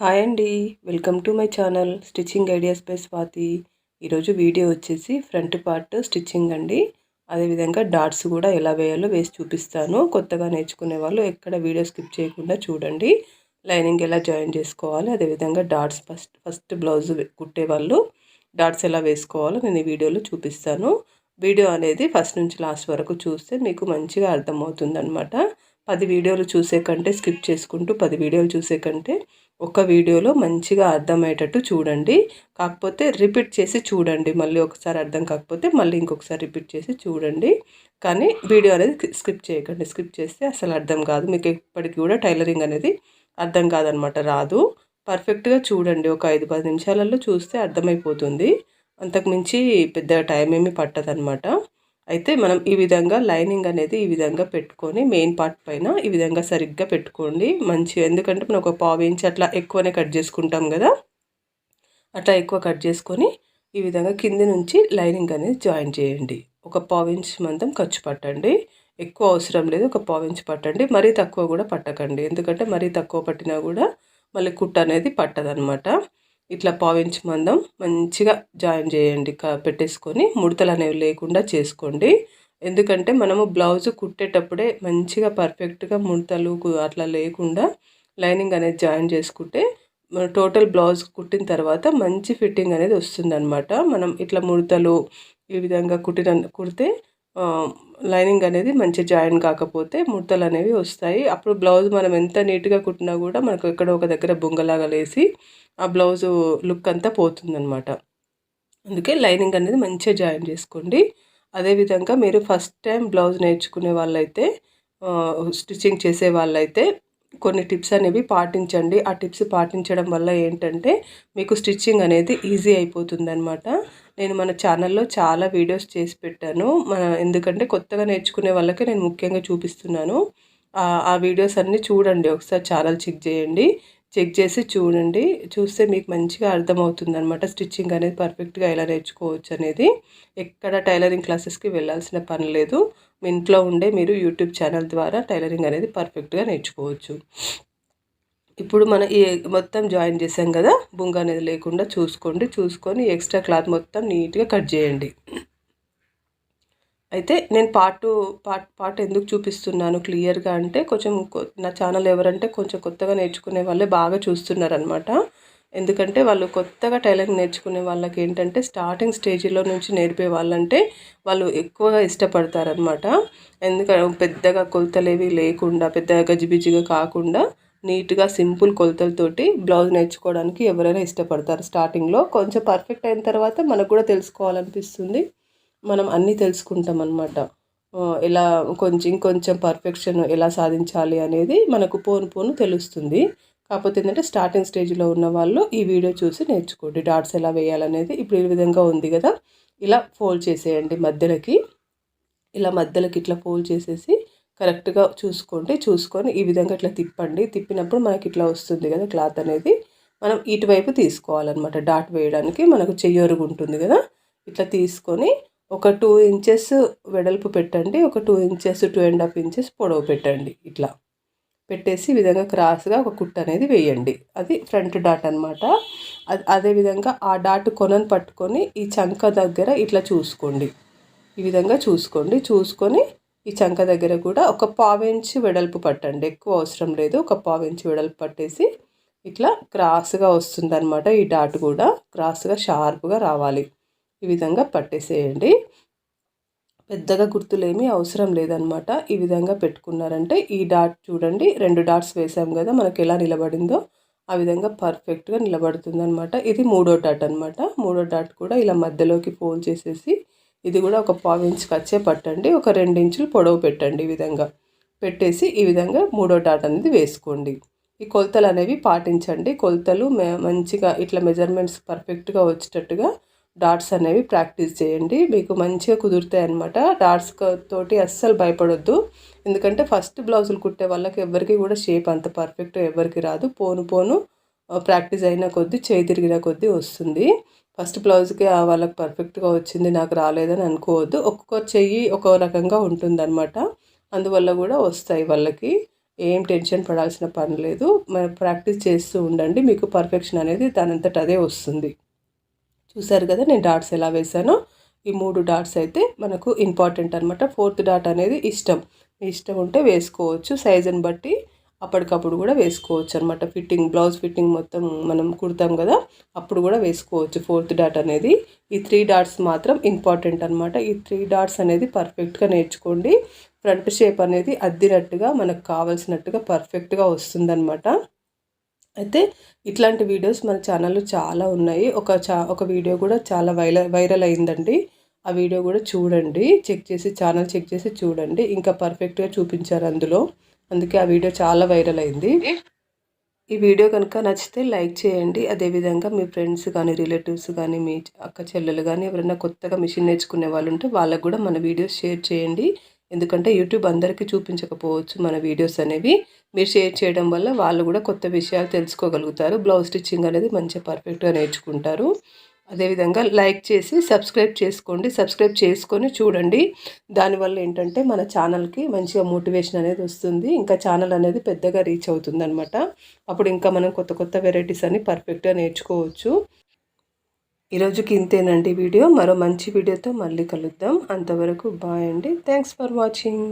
Hi అండి. Welcome to my channel stitching ideas by Swathi. ఈరోజు video వచ్చేసి front part stitching అండి. అదేవిధంగా డాట్స్ కూడా ఎలా వేయాలో వేసి చూపిస్తాను. కొత్తగా నేర్చుకునే వాళ్ళు ఎక్కడ వీడియో స్కిప్ చేయకుండా చూడండి. లైనింగ్ ఎలా జాయిన్ చేసుకోవాలి అదేవిధంగా డాట్స్ ఫస్ట్ ఫస్ట్ బ్లౌజ్ కుట్టే వాళ్ళు డాట్స్ ఎలా వేసుకోవాలో నేను ఈ వీడియోలో చూపిస్తాను. వీడియో అనేది ఫస్ట్ నుంచి లాస్ట్ వరకు చూస్తే మీకు మంచిగా అర్థమవుతుంది అనమాట పది వీడియోలు చూసే కంటే స్కిప్ చేసుకుంటూ పది వీడియోలు చూసే కంటే ఒక వీడియోలో మంచిగా అర్థమయ్యేటట్టు చూడండి. కాకపోతే రిపీట్ చేసి చూడండి. మళ్ళీ ఒకసారి అర్థం కాకపోతే మళ్ళీ ఇంకొకసారి రిపీట్ చేసి చూడండి. కానీ వీడియో అనేది స్కిప్ చేయకండి. స్కిప్ చేస్తే అసలు అర్థం కాదు. మీకు ఎప్పటికీ కూడా టైలరింగ్ అనేది అర్థం కాదనమాట రాదు. పర్ఫెక్ట్గా చూడండి. ఒక ఐదు పది నిమిషాలలో చూస్తే అర్థమైపోతుంది. అంతకుమించి పెద్దగా టైం ఏమీ పట్టదనమాట. అయితే మనం ఈ విధంగా లైనింగ్ అనేది ఈ విధంగా పెట్టుకొని మెయిన్ పార్ట్ పైన ఈ విధంగా సరిగ్గా పెట్టుకోండి. మంచి ఎందుకంటే మనం ఒక పావు ఇంచ్ అట్లా ఎక్కువనే కట్ చేసుకుంటాం కదా? అట్లా ఎక్కువ కట్ చేసుకొని ఈ విధంగా కింది నుంచి లైనింగ్ అనేది జాయిన్ చేయండి. ఒక పావు ఇంచ్ మందం ఖర్చు పట్టండి. ఎక్కువ అవసరం లేదు ఒక పావు ఇంచ్ పట్టండి. మరీ తక్కువ కూడా పట్టకండి. ఎందుకంటే మరీ తక్కువ పట్టినా కూడా మళ్ళీ కుట్ట అనేది పట్టదనమాట ఇట్లా పావించి మందం మంచిగా జాయిన్ చేయండి. పెట్టేసుకొని ముడతలు అనేవి లేకుండా చేసుకోండి. ఎందుకంటే మనము బ్లౌజ్ కుట్టేటప్పుడే మంచిగా పర్ఫెక్ట్గా ముడతలు అట్లా లేకుండా లైనింగ్ అనేది జాయిన్ చేసుకుంటే టోటల్ బ్లౌజ్ కుట్టిన తర్వాత మంచి ఫిట్టింగ్ అనేది వస్తుందన్నమాట. మనం ఇట్లా ముడతలు ఈ విధంగా కుట్టిన కుడితే లైనింగ్ అనేది మంచి జాయిన్ కాకపోతే ముడతలు అనేవి వస్తాయి. అప్పుడు బ్లౌజ్ మనం ఎంత నీట్గా కుట్టినా కూడా మనకు ఎక్కడో ఒక దగ్గర బొంగలాగా లేసి ఆ బ్లౌజు లుక్ అంతా పోతుందనమాట అందుకే లైనింగ్ అనేది మంచిగా జాయిన్ చేసుకోండి. అదేవిధంగా మీరు ఫస్ట్ టైం బ్లౌజ్ నేర్చుకునే వాళ్ళైతే స్టిచ్చింగ్ చేసే వాళ్ళైతే కొన్ని టిప్స్ అనేవి పాటించండి. ఆ టిప్స్ పాటించడం వల్ల ఏంటంటే మీకు స్టిచ్చింగ్ అనేది ఈజీ అయిపోతుంది అనమాట నేను మన ఛానల్లో చాలా వీడియోస్ చేసి పెట్టాను. మన ఎందుకంటే కొత్తగా నేర్చుకునే వాళ్ళకి నేను ముఖ్యంగా చూపిస్తున్నాను. ఆ వీడియోస్ అన్నీ చూడండి. ఒకసారి ఛానల్ చెక్ చేయండి. చెక్ చేసి చూడండి. చూస్తే మీకు మంచిగా అర్థమవుతుంది అనమాట స్టిచ్చింగ్ అనేది పర్ఫెక్ట్గా ఎలా నేర్చుకోవచ్చు అనేది. ఎక్కడ టైలరింగ్ క్లాసెస్కి వెళ్ళాల్సిన పని లేదు. మీ ఇంట్లో ఉండే మీరు యూట్యూబ్ ఛానల్ ద్వారా టైలరింగ్ అనేది పర్ఫెక్ట్గా నేర్చుకోవచ్చు. ఇప్పుడు మనం ఈ మొత్తం జాయిన్ చేసాం కదా. బుంగ అనేది లేకుండా చూసుకోండి. చూసుకొని ఎక్స్ట్రా క్లాత్ మొత్తం నీట్గా కట్ చేయండి. అయితే నేను పార్ట్ పార్ట్ పార్ట్ ఎందుకు చూపిస్తున్నాను క్లియర్గా అంటే కొంచెం నా ఛానల్ ఎవరంటే కొంచెం కొత్తగా నేర్చుకునే వాళ్ళే బాగా చూస్తున్నారనమాట ఎందుకంటే వాళ్ళు కొత్తగా టైలరింగ్ నేర్చుకునే వాళ్ళకి ఏంటంటే స్టార్టింగ్ స్టేజ్లో నుంచి నేర్పే వాళ్ళంటే వాళ్ళు ఎక్కువగా ఇష్టపడతారనమాట ఎందుకంటే పెద్దగా కొలతలేవి లేకుండా పెద్దగా గజిబిజిగా కాకుండా నీట్గా సింపుల్ కొలతలతోటి బ్లౌజ్ నేర్చుకోవడానికి ఎవరైనా ఇష్టపడతారు. స్టార్టింగ్లో కొంచెం పర్ఫెక్ట్ అయిన తర్వాత మనకు కూడా తెలుసుకోవాలనిపిస్తుంది. మనం అన్నీ తెలుసుకుంటాం అనమాట ఎలా కొంచెం ఇంకొంచెం పర్ఫెక్షన్ ఎలా సాధించాలి అనేది మనకు పోను పోను తెలుస్తుంది. కాకపోతే ఏంటంటే స్టార్టింగ్ స్టేజ్లో ఉన్న వాళ్ళు ఈ వీడియో చూసి నేర్చుకోండి. డాట్స్ ఎలా వేయాలనేది ఇప్పుడు ఈ విధంగా ఉంది కదా. ఇలా ఫోల్డ్ చేసేయండి మధ్యలోకి. ఇలా మధ్యలోకి ఇట్లా ఫోల్డ్ చేసేసి కరెక్ట్గా చూసుకోండి. చూసుకొని ఈ విధంగా ఇట్లా తిప్పండి. తిప్పినప్పుడు మనకి ఇట్లా వస్తుంది కదా క్లాత్ అనేది. మనం ఇటువైపు తీసుకోవాలన్నమాట. డాట్ వేయడానికి మనకు చెయ్యొరుగు ఉంటుంది కదా. ఇట్లా తీసుకొని ఒక టూ ఇంచెస్ వెడల్పు పెట్టండి ఒక two inches two and half inches పొడవు పెట్టండి ఇట్లా. పెట్టేసి ఈ విధంగా క్రాస్గా ఒక కుట్ అనేది వేయండి. అది ఫ్రంట్ డాట్ అనమాట అదేవిధంగా ఆ డాట్ కొనను పట్టుకొని ఈ చంక దగ్గర ఇట్లా చూసుకోండి. ఈ విధంగా చూసుకోండి. చూసుకొని ఈ చంక దగ్గర కూడా ఒక పావించి వెడల్పు పట్టండి. ఎక్కువ అవసరం లేదు. ఒక పావించి వెడల్పు పట్టేసి ఇట్లా క్రాస్గా వస్తుంది ఈ డాట్ కూడా. క్రాస్గా షార్ప్గా రావాలి. ఈ విధంగా పట్టేసేయండి. పెద్దగా గుర్తులేమీ అవసరం లేదనమాట. ఈ విధంగా పెట్టుకున్నారంటే ఈ డాట్ చూడండి రెండు డాట్స్ వేసాం కదా మనకి ఎలా నిలబడిందో ఆ విధంగా పర్ఫెక్ట్గా నిలబడుతుందనమాట. ఇది మూడో డాట్ అనమాట. మూడో డాట్ కూడా ఇలా మధ్యలోకి ఫోల్డ్ చేసేసి ఇది కూడా ఒక పావు ఇంచ్ కచ్చే పట్టండి. ఒక రెండు ఇంచులు పొడవు పెట్టండి ఈ విధంగా. పెట్టేసి ఈ విధంగా మూడో డాట్ అనేది వేసుకోండి. ఈ కొలతలు అనేవి పాటించండి. కొలతలు మంచిగా ఇట్లా మెజర్మెంట్స్ పర్ఫెక్ట్గా వచ్చేటట్టుగా డాట్స్ అనేవి ప్రాక్టీస్ చేయండి. మీకు మంచిగా కుదురుతాయి అనమాట డాట్స్ తోటి అస్సలు భయపడొద్దు. ఎందుకంటే ఫస్ట్ బ్లౌజులు కుట్టే వాళ్ళకి ఎవరికి కూడా షేప్ అంత పర్ఫెక్ట్ ఎవరికి రాదు. పోను పోను ప్రాక్టీస్ అయిన కొద్దీ చేయి తిరిగిన కొద్దీ వస్తుంది. ఫస్ట్ బ్లౌజ్కి వాళ్ళకి పర్ఫెక్ట్గా వచ్చింది నాకు రాలేదని అనుకోవద్దు. ఒక్కొక్క చెయ్యి ఒక్కో రకంగా ఉంటుందన్నమాట. అందువల్ల కూడా వస్తాయి వాళ్ళకి. ఏం టెన్షన్ పడాల్సిన పని లేదు. ప్రాక్టీస్ చేస్తూ ఉండండి. మీకు పర్ఫెక్షన్ అనేది దానంతట అదే వస్తుంది. చూసారు కదా నేను డాట్స్ ఎలా వేసానో ఈ మూడు డాట్స్ అయితే మనకు ఇంపార్టెంట్ అనమాట ఫోర్త్ డాట్ అనేది ఇష్టం. మీ ఇష్టం ఉంటే వేసుకోవచ్చు. సైజుని బట్టి అప్పటికప్పుడు కూడా వేసుకోవచ్చు అనమాట ఫిట్టింగ్ బ్లౌజ్ ఫిట్టింగ్ మొత్తం మనం కుడతాం కదా అప్పుడు కూడా వేసుకోవచ్చు ఫోర్త్ డాట్ అనేది. ఈ త్రీ డాట్స్ మాత్రం ఇంపార్టెంట్ అనమాట ఈ త్రీ డాట్స్ అనేది పర్ఫెక్ట్గా నేర్చుకోండి. ఫ్రంట్ షేప్ అనేది అద్దినట్టుగా మనకు కావాల్సినట్టుగా పర్ఫెక్ట్గా వస్తుందన్నమాట. అయితే ఇట్లాంటి వీడియోస్ మన ఛానల్లో చాలా ఉన్నాయి. ఒక చా ఒక వీడియో కూడా చాలా వైరల్ వైరల్ అయిందండి. ఆ వీడియో కూడా చూడండి. చెక్ చేసి ఛానల్ చెక్ చేసి చూడండి. ఇంకా పర్ఫెక్ట్గా చూపించారు అందులో. అందుకే ఆ వీడియో చాలా వైరల్ అయింది. ఈ వీడియో కనుక నచ్చితే లైక్ చేయండి. అదేవిధంగా మీ ఫ్రెండ్స్ కానీ రిలేటివ్స్ కానీ మీ అక్క చెల్లెలు కానీ ఎవరైనా కొత్తగా మిషన్ నేర్చుకునే వాళ్ళు ఉంటే వాళ్ళకు కూడా మన వీడియోస్ షేర్ చేయండి. ఎందుకంటే యూట్యూబ్ అందరికీ చూపించకపోవచ్చు మన వీడియోస్ అనేవి. మీరు షేర్ చేయడం వల్ల వాళ్ళు కూడా కొత్త విషయాలు తెలుసుకోగలుగుతారు. బ్లౌజ్ స్టిచ్చింగ్ అనేది మంచిగా పర్ఫెక్ట్గా నేర్చుకుంటారు. అదేవిధంగా లైక్ చేసి సబ్స్క్రైబ్ చేసుకోండి. సబ్స్క్రైబ్ చేసుకొని చూడండి. దానివల్ల ఏంటంటే మన ఛానల్కి మంచిగా మోటివేషన్ అనేది వస్తుంది. ఇంకా ఛానల్ అనేది పెద్దగా రీచ్ అవుతుందనమాట అప్పుడు ఇంకా మనం కొత్త కొత్త వెరైటీస్ అన్ని పర్ఫెక్ట్గా నేర్చుకోవచ్చు. ఈరోజుకి ఇంతేనండి వీడియో. మరో మంచి వీడియోతో మళ్ళీ కలుద్దాం. అంతవరకు బాయ్ అండి. Thanks for watching